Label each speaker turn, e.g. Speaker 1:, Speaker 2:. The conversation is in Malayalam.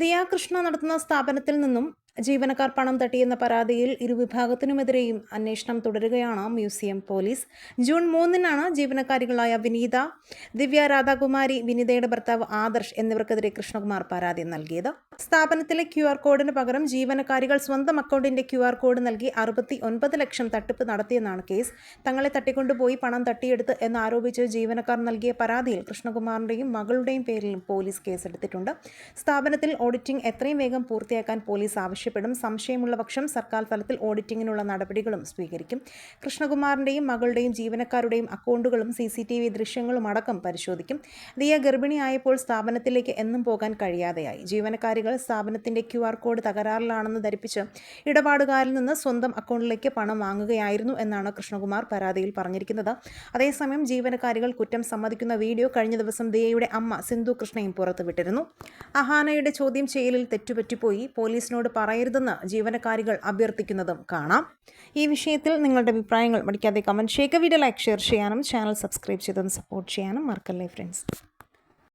Speaker 1: ദിയ കൃഷ്ണ നടത്തുന്ന സ്ഥാപനത്തിൽ നിന്നും ജീവനക്കാർ പണം തട്ടിയെന്ന പരാതിയിൽ ഇരുവിഭാഗത്തിനുമെതിരെയും അന്വേഷണം തുടരുകയാണ് മ്യൂസിയം പോലീസ്. ജൂൺ മൂന്നിനാണ് ജീവനക്കാരികളായ വിനീത ദിവ്യ രാധാകുമാരി വിനീതയുടെ ഭർത്താവ് ആദർശ് എന്നിവർക്കെതിരെ കൃഷ്ണകുമാർ പരാതി നൽകിയത്. സ്ഥാപനത്തിലെ ക്യു ആർ കോഡിന് പകരം ജീവനക്കാരികൾ സ്വന്തം അക്കൗണ്ടിന്റെ ക്യു ആർ കോഡ് നൽകി അറുപത്തി ഒൻപത് ലക്ഷം തട്ടിപ്പ് നടത്തിയെന്നാണ് കേസ്. തങ്ങളെ തട്ടിക്കൊണ്ടുപോയി പണം തട്ടിയെടുത്ത് എന്നാരോപിച്ച് ജീവനക്കാർ നൽകിയ പരാതിയിൽ കൃഷ്ണകുമാറിന്റെയും മകളുടെയും പേരിൽ പോലീസ് കേസെടുത്തിട്ടുണ്ട്. സ്ഥാപനത്തിൽ ഓഡിറ്റിംഗ് എത്രയും വേഗം പൂർത്തിയാക്കാൻ പോലീസ് ആവശ്യപ്പെടും. സംശയമുള്ള പക്ഷം സർക്കാർ തലത്തിൽ ഓഡിറ്റിങ്ങിനുള്ള നടപടികളും സ്വീകരിക്കും. കൃഷ്ണകുമാറിന്റെയും മകളുടെയും ജീവനക്കാരുടെയും അക്കൗണ്ടുകളും സി സി ടി വി ദൃശ്യങ്ങളും അടക്കം പരിശോധിക്കും. ദിയ ഗർഭിണിയായപ്പോൾ സ്ഥാപനത്തിലേക്ക് എന്നും പോകാൻ കഴിയാതെയായി. ജീവനക്കാരികൾ സ്ഥാപനത്തിന്റെ ക്യു ആർ കോഡ് തകരാറിലാണെന്ന് ധരിപ്പിച്ച് ഇടപാടുകാരിൽ നിന്ന് സ്വന്തം അക്കൗണ്ടിലേക്ക് പണം വാങ്ങുകയായിരുന്നു എന്നാണ് കൃഷ്ണകുമാർ പരാതിയിൽ പറഞ്ഞിരിക്കുന്നത്. അതേസമയം ജീവനക്കാരികൾ കുറ്റം സമ്മതിക്കുന്ന വീഡിയോ കഴിഞ്ഞ ദിവസം ദിയയുടെ അമ്മ സിന്ധു കൃഷ്ണയും പുറത്തുവിട്ടിരുന്നു. അഹാനയുടെ ചോദ്യം ചെയ്യലിൽ തെറ്റുപറ്റിപ്പോയി. പോലീസിനോട് പറയരുതെന്ന് ജീവനക്കാരികൾ അഭ്യർത്ഥിക്കുന്നതും കാണാം. ഈ വിഷയത്തിൽ നിങ്ങളുടെ അഭിപ്രായങ്ങൾ മടിക്കാതെ കമന്റ് ചെയ്യുക. വീഡിയോ ലൈക്ക് ഷെയർ ചെയ്യാനും ചാനൽ സബ്സ്ക്രൈബ് ചെയ്തൊന്ന് സപ്പോർട്ട് ചെയ്യാനും മറക്കല്ലേ ഫ്രണ്ട്സ്